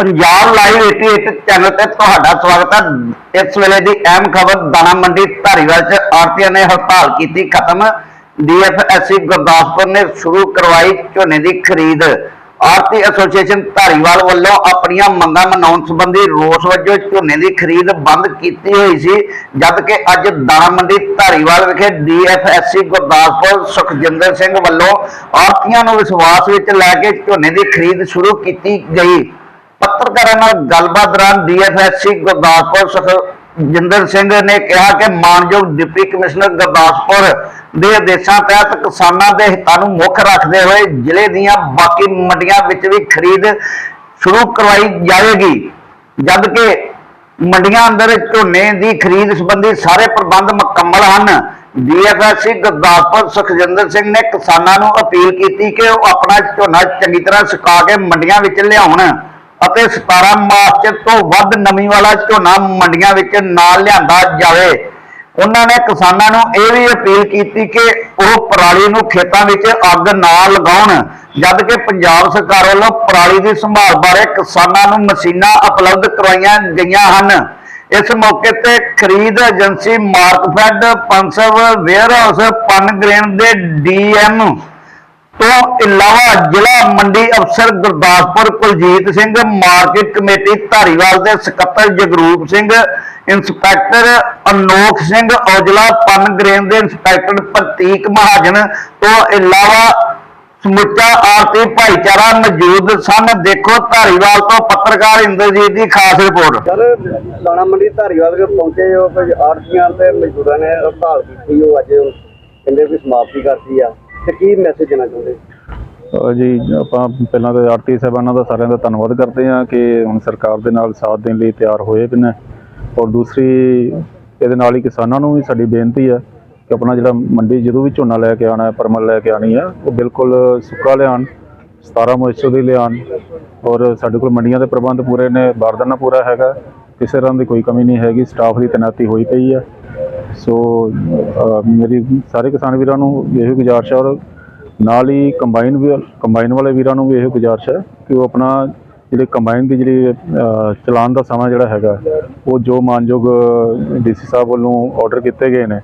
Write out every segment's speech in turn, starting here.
Punjab live 88 channel ਤੇ ਤੁਹਾਡਾ ਸਵਾਗਤ ਹੈ। ਇਸ ਵੇਲੇ ਦੀ ਅਹਿਮ ਖਬਰ ਦਾਣਾ ਮੰਡੀ ਧਾਰੀਵਾਲ ਚ ਆਰਤੀਆਂ ਨੇ ਹੜਤਾਲ ਕੀਤੀ ਖਤਮ। ਡੀਐਫਐਸਸੀ ਗੁਰਦਾਸਪੁਰ ਨੇ ਸ਼ੁਰੂ ਕਰਵਾਈ ਝੋਨੇ ਦੀ ਖਰੀਦ। ਆਰਤੀ ਐਸੋਸੀਏਸ਼ਨ ਧਾਰੀਵਾਲ ਵੱਲੋਂ ਆਪਣੀਆਂ ਮੰਗਾਂ ਮਨਾਉਣ ਸੰਬੰਧੀ ਰੋਸ ਵਜੋਂ ਝੋਨੇ ਦੀ ਖਰੀਦ ਬੰਦ ਕੀਤੀ ਹੋਈ ਸੀ ਜਦ ਕਿ ਅੱਜ ਦਾਣਾ ਮੰਡੀ ਧਾਰੀਵਾਲ ਵਿਖੇ ਡੀਐਫਐਸਸੀ ਗੁਰਦਾਸਪੁਰ ਸੁਖਜਿੰਦਰ ਸਿੰਘ ਵੱਲੋਂ ਆਰਤੀਆਂ ਨੂੰ ਵਿਸ਼ਵਾਸ ਵਿੱਚ ਲੈ ਕੇ ਝੋਨੇ ਦੀ ਖਰੀਦ ਸ਼ੁਰੂ ਕੀਤੀ ਗਈ। ਪੱਤਰਕਾਰਾਂ ਨਾਲ ਗੱਲਬਾਤ ਦੌਰਾਨ ਡੀਐਫਐਸਸੀ ਗੁਰਦਾਸਪੁਰ ਸੁਖਜਿੰਦਰ ਸਿੰਘ ਨੇ ਕਿਹਾ ਕਿ ਮਾਨਯੋਗ ਡਿਪਟੀ ਕਮਿਸ਼ਨਰ ਗੁਰਦਾਸਪੁਰ ਦੇ ਆਦੇਸ਼ਾਂ ਤਹਿਤ ਕਿਸਾਨਾਂ ਦੇ ਹਿੱਤਾਂ ਨੂੰ ਮੁੱਖ ਰੱਖਦੇ ਹੋਏ ਜ਼ਿਲ੍ਹੇ ਦੀਆਂ ਬਾਕੀ ਮੰਡੀਆਂ ਵਿੱਚ ਵੀ ਖਰੀਦ ਸ਼ੁਰੂ ਕਰਵਾਈ ਜਾਵੇਗੀ। ਜਦ ਮੰਡੀਆਂ ਅੰਦਰ ਝੋਨੇ ਦੀ ਖਰੀਦ ਸੰਬੰਧੀ ਸਾਰੇ ਪ੍ਰਬੰਧ ਮੁਕੰਮਲ ਹਨ। ਡੀਐਫਐਸਸੀ ਗੁਰਦਾਸਪੁਰ ਸੁਖਜਿੰਦਰ ਸਿੰਘ ਨੇ ਕਿਸਾਨਾਂ ਨੂੰ ਅਪੀਲ ਕੀਤੀ ਕਿ ਉਹ ਆਪਣਾ ਝੋਨਾ ਚੰਗੀ ਤਰ੍ਹਾਂ ਸੁਕਾ ਕੇ ਮੰਡੀਆਂ ਵਿੱਚ ਲਿਆਉਣ। ਅਤੇ 17 ਮਾਰਚ ਤੋਂ ਵੱਧ ਨਮੀ ਵਾਲਾ ਝੋਨਾ ਮੰਡੀਆਂ ਵਿੱਚ ਨਾ ਲਿਆਂਦਾ ਜਾਵੇ। ਉਹਨਾਂ ਨੇ ਕਿਸਾਨਾਂ ਨੂੰ ਇਹ ਵੀ ਅਪੀਲ ਕੀਤੀ ਕਿ ਉਹ ਪਰਾਲੀ ਨੂੰ ਖੇਤਾਂ ਵਿੱਚ ਅੱਗ ਨਾ ਲਗਾਉਣ ਜਦ ਕਿ ਪੰਜਾਬ ਸਰਕਾਰ ਵੱਲੋਂ ਪਰਾਲੀ ਦੀ ਸੰਭਾਲ ਬਾਰੇ ਕਿਸਾਨਾਂ ਨੂੰ ਮਸ਼ੀਨਾਂ ਉਪਲਬਧ ਕਰਵਾਈਆਂ ਗਈਆਂ ਹਨ। ਇਸ ਮੌਕੇ ਤੇ ਖਰੀਦ ਏਜੰਸੀ ਮਾਰਕਫੈਡ ਪੰਸਵ ਵੇਅਰਹਾਊਸ, ਪਨਗ੍ਰੇਨ ਦੇ ਡੀਐਮ ਤੋਂ ਇਲਾਵਾ ਜ਼ਿਲ੍ਹਾ ਮੰਡੀ ਅਫਸਰ ਗੁਰਦਾਸਪੁਰ ਕੁਲਜੀਤ ਸਿੰਘ, ਮਾਰਕੀਟ ਕਮੇਟੀ ਧਾਰੀਵਾਲ ਦੇ ਸਕੱਤਰ ਜਗਰੂਪ ਸਿੰਘ, ਇੰਸਪੈਕਟਰ ਅਨੋਖ ਸਿੰਘ ਔਜਲਾ ਪਨਗ੍ਰੇਨ ਦੇ ਇੰਸਪੈਕਟਰ ਪ੍ਰਤੀਕ ਮਹਾਜਨ ਤੋਂ ਇਲਾਵਾ ਸਮੁੱਚਾ ਆਰਤੀ ਭਾਈਚਾਰਾ ਮੌਜੂਦ ਸਨ। ਦੇਖੋ ਧਾਰੀਵਾਲ ਤੋਂ ਪੱਤਰਕਾਰ ਇੰਦਰਜੀਤ ਦੀ ਖਾਸ ਰਿਪੋਰਟ। ਸਰ ਦਾਣਾ ਮੰਡੀ ਧਾਰੀਵਾਲ ਦੇ ਪਹੁੰਚੇ ਹੋ ਕੁਝ ਆੜਤੀਆਂ ਤੇ ਮਜ਼ਦੂਰਾਂ ਨੇ ਹੜਤਾਲ ਕੀਤੀ, ਉਹ ਅੱਜ ਕਹਿੰਦੇ ਵੀ ਸਮਾਪਤੀ ਕਰਤੀ ਆ। ਤੇ ਕੀ ਮੈਸੇਜ ਦੇਣਾ ਚਾਹੁੰਦੇ ਅਹ ਜੀ, ਆਪਾਂ ਪਹਿਲਾਂ ਤਾਂ ਆਰਤੀ ਸਾਹਿਬਾਨਾਂ ਦਾ ਸਾਰਿਆਂ ਦਾ ਧੰਨਵਾਦ ਕਰਦੇ ਹਾਂ ਕਿ ਹੁਣ ਸਰਕਾਰ ਦੇ ਨਾਲ ਸਾਥ ਦੇਣ ਲਈ ਤਿਆਰ ਹੋਏ ਵੀ ਨੇ। ਔਰ ਦੂਸਰੀ, ਇਹਦੇ ਨਾਲ ਹੀ ਕਿਸਾਨਾਂ ਨੂੰ ਵੀ ਸਾਡੀ ਬੇਨਤੀ ਹੈ ਕਿ ਆਪਣਾ ਜਿਹੜਾ ਮੰਡੀ ਜਦੋਂ ਵੀ ਝੋਨਾ ਲੈ ਕੇ ਆਣਾ ਹੈ, ਪਰਮਲ ਲੈ ਕੇ ਆਣੀ ਹੈ, ਉਹ ਬਿਲਕੁਲ ਸੁੱਕਾ ਲਿਆਉਣ 17 ਮੋਇਸਚਰ ਦੀ ਲਿਆਉਣ। ਔਰ ਸਾਡੇ ਕੋਲ ਮੰਡੀਆਂ ਦੇ ਪ੍ਰਬੰਧ ਪੂਰੇ ਨੇ ਬਾਰਦਾਨਾ ਪੂਰਾ ਹੈਗਾ, ਕਿਸੇ ਤਰ੍ਹਾਂ ਦੀ ਕੋਈ ਕਮੀ ਨਹੀਂ ਹੈਗੀ, ਸਟਾਫ ਦੀ ਤੈਨਾਤੀ ਹੋਈ ਪਈ ਹੈ। ਸੋ ਮੇਰੀ ਸਾਰੇ ਕਿਸਾਨ ਵੀਰਾਂ ਨੂੰ ਇਹ ਗੁਜ਼ਾਰਿਸ਼ ਹੈ ਔਰ ਨਾਲ ਹੀ ਕੰਬਾਈਨ ਵੀ ਕੰਬਾਈਨ ਵਾਲੇ ਵੀਰਾਂ ਨੂੰ ਵੀ ਇਹੋ ਗੁਜ਼ਾਰਿਸ਼ ਹੈ ਕਿ ਉਹ ਆਪਣਾ ਜਿਹੜੇ ਕੰਬਾਈਨ ਦੀ ਜਿਹੜੀ ਅਹ, ਚਲਾਨ ਦਾ ਸਮਾਂ ਜਿਹੜਾ ਹੈਗਾ ਉਹ ਜੋ ਮਾਨਯੋਗ ਡੀਸੀ ਸਾਹਿਬ ਵੱਲੋਂ ਆਰਡਰ ਕੀਤੇ ਗਏ ਨੇ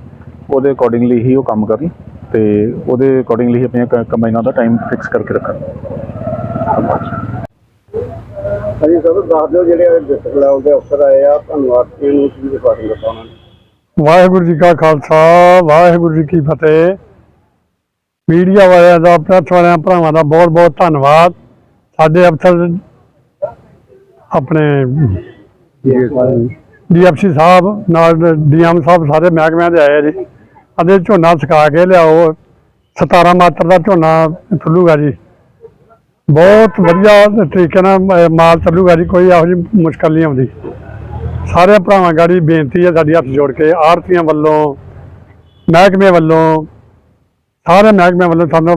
ਉਹਦੇ ਅਕੋਰਡਿੰਗਲੀ ਹੀ ਉਹ ਕੰਮ ਕਰਨ ਤੇ ਉਹਦੇ ਅਕੋਰਡਿੰਗਲੀ ਹੀ ਆਪਣੀਆਂ ਕ- ਕੰਬਾਈਨਾਂ ਦਾ ਟਾਈਮ ਫਿਕਸ ਕਰਕੇ ਰੱਖਣ। ਹਾਂਜੀ ਸਰ ਦੱਸ ਦਿਓ ਜਿਹੜੇ ਡਿਸਟ੍ਰਿਕਟ ਲੈਵਲ ਦੇ ਅਫਸਰ ਆਏ ਆ ਤੁਹਾਨੂੰ ਆੜਤੀਆਂ ਨੂੰ ਕੀ ਵਿਸ਼ਵਾਸ ਦਿੱਤਾ ਵਾਹਿਗੁਰੂ ਜੀ ਕਾ ਖਾਲਸਾ, ਵਾਹਿਗੁਰੂ ਜੀ ਕੀ ਫਤਿਹ। ਮੀਡੀਆ ਵਾਲਿਆਂ ਦਾ, ਪ੍ਰੈਸ ਵਾਲਿਆਂ ਭਰਾਵਾਂ ਦਾ ਬਹੁਤ ਬਹੁਤ ਧੰਨਵਾਦ। ਸਾਡੇ ਅਫਸਰ ਆਪਣੇ ਡੀਐਫਸੀ ਸਾਹਿਬ, ਨਾਲ ਡੀਐਮ ਸਾਹਿਬ ਸਾਰੇ ਮਹਿਕਮਿਆਂ ਦੇ ਆਏ ਜੀ। ਅਤੇ ਝੋਨਾ ਸੁਕਾ ਕੇ ਲਿਆਓ। 17 ਮਾਤਰ ਦਾ ਝੋਨਾ ਚੱਲੂਗਾ ਜੀ। ਬਹੁਤ ਵਧੀਆ ਤਰੀਕੇ ਨਾਲ ਮਾਲ ਚੱਲੂਗਾ ਜੀ, ਕੋਈ ਇਹੋ ਜਿਹੀ ਮੁਸ਼ਕਲ ਨਹੀਂ ਆਉਂਦੀ। ਸਾਰੇ ਭਰਾਵਾਂ ਗਾੜੀ ਬੇਨਤੀ ਹੈ ਸਾਡੀ ਹੱਥ ਜੋੜ ਕੇ ਆੜਤੀਆਂ ਵੱਲੋਂ ਮਹਿਕਮੇ ਵੱਲੋਂ ਸਾਰੇ ਮਹਿਕਮੇ ਵੱਲੋਂ ਸਾਨੂੰ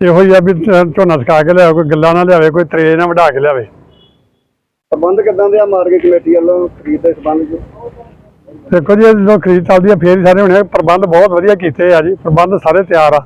ਇਹੋ ਹੀ ਆ ਵੀ ਝੋਨਾ ਸੁਕਾ ਕੇ ਲਿਆਓ ਕੋਈ ਗੱਲਾਂ ਨਾ ਲਿਆਵੇ ਕੋਈ ਤਰੇ ਨਾ ਵਢਾ ਕੇ ਲਿਆਵੇ ਪ੍ਰਬੰਧ ਕਿਦਾਂ ਦੇ ਆ ਮਾਰਕੀਟ ਕਮੇਟੀ ਵੱਲੋਂ ਖਰੀਦ ਦੇ ਸੰਬੰਧ ਦੇਖੋ ਜੀ ਜਦੋਂ ਖਰੀਦ ਚੱਲਦੀ ਹੈ ਫੇਰ ਹੀ ਸਾਰੇ ਹੋਣੇ ਆ। ਪ੍ਰਬੰਧ ਬਹੁਤ ਵਧੀਆ ਕੀਤੇ ਆ ਜੀ ਪ੍ਰਬੰਧ ਸਾਰੇ ਤਿਆਰ ਆ